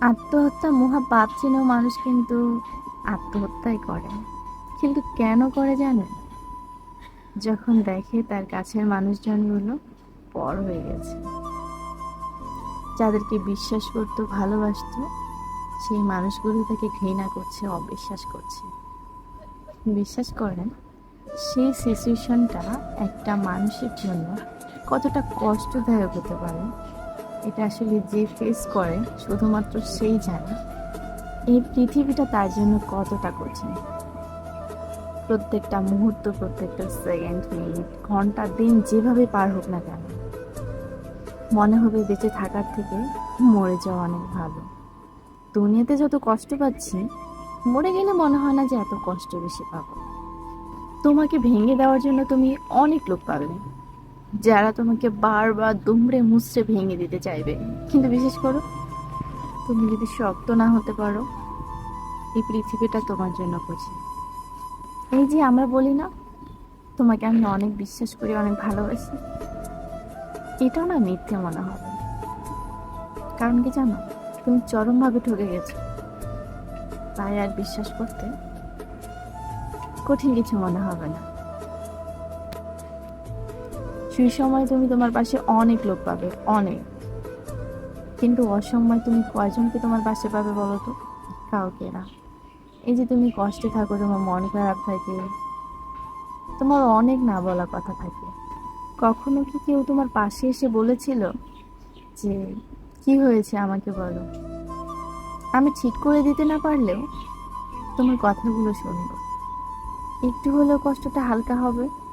আত্মহত্যা মহা পাপ চিনেও মানুষ কিন্তু আত্মহত্যাই করে। কিন্তু কেন করে জানেন? যখন দেখে তার কাছের মানুষজনগুলো পর হয়ে গেছে। যাদেরকে বিশ্বাস করতো, ভালোবাসতো, সেই মানুষগুলো তাকে ঘৃণা করছে, অবিশ্বাস করছে। বিশ্বাস করেন, সেই সিচুয়েশনটা একটা মানুষের জন্য কতটা কষ্টদায়ক হতে পারে এটা আসলে যে ফেস করে, শুধুমাত্র সেই জানে। এই পৃথিবীটা তার জন্য কতটা কঠিন। প্রত্যেকটা মুহূর্ত, প্রত্যেকটা সেকেন্ড মিনিট ঘণ্টা, দিন যেভাবে পার হোক না কেন, মনে হবে বেঁচে থাকার থেকে মরে যাওয়া অনেক ভালো। দুনিয়াতে যত কষ্ট পাচ্ছি, মরে গেলে মনে হয় না যে এত কষ্ট বেশি পাবো। তোমাকে ভেঙে দেওয়ার জন্য তুমি অনেক লোক পাবে। যারা তোমাকে বারবার দুমড়ে মুচড়ে ভেঙে দিতে চাইবে। কিন্তু বিশেষ করো, তুমি যদি শক্ত না হতে পারো, এই পৃথিবীটা তোমার জন্য কঠিন। এই যে আমরা বলি না, তোমাকে আমি অনেক বিশ্বাস করি, অনেক ভালোবাসি। এটাও না মিথ্যে মনে হবে কারণ কি জানো, তুমি চরমভাবে ঠকে গেছো। তাই আর বিশ্বাস করতে কঠিন কিছু মনে হবে না। সেই সময় তুমি তোমার পাশে অনেক লোক পাবে, অনেক। কিন্তু অসময় তুমি কয়জনকে তোমার পাশে পাবে বলো তো? কাউকে না। এই যে তুমি কষ্টে থাকো, তোমার মন খারাপ থাকে। তোমার অনেক না বলা কথা থাকে। কখনো কি কেউ তোমার পাশে এসে বলেছিল যে, কি হয়েছে আমাকে বলো? আমি ঠিক করে দিতে না পারলেও তোমার কথাগুলো শুনব। একটু হলেও কষ্টটা হালকা হবে।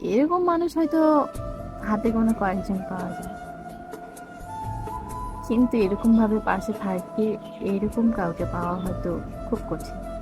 এরকম মানুষ হয়তো হাতে কোনো কয়েকজন পাওয়া যায়। কিন্তু এরকমভাবে পাশে থাকবে এরকম কাউকে পাওয়া হয়তো খুব কঠিন।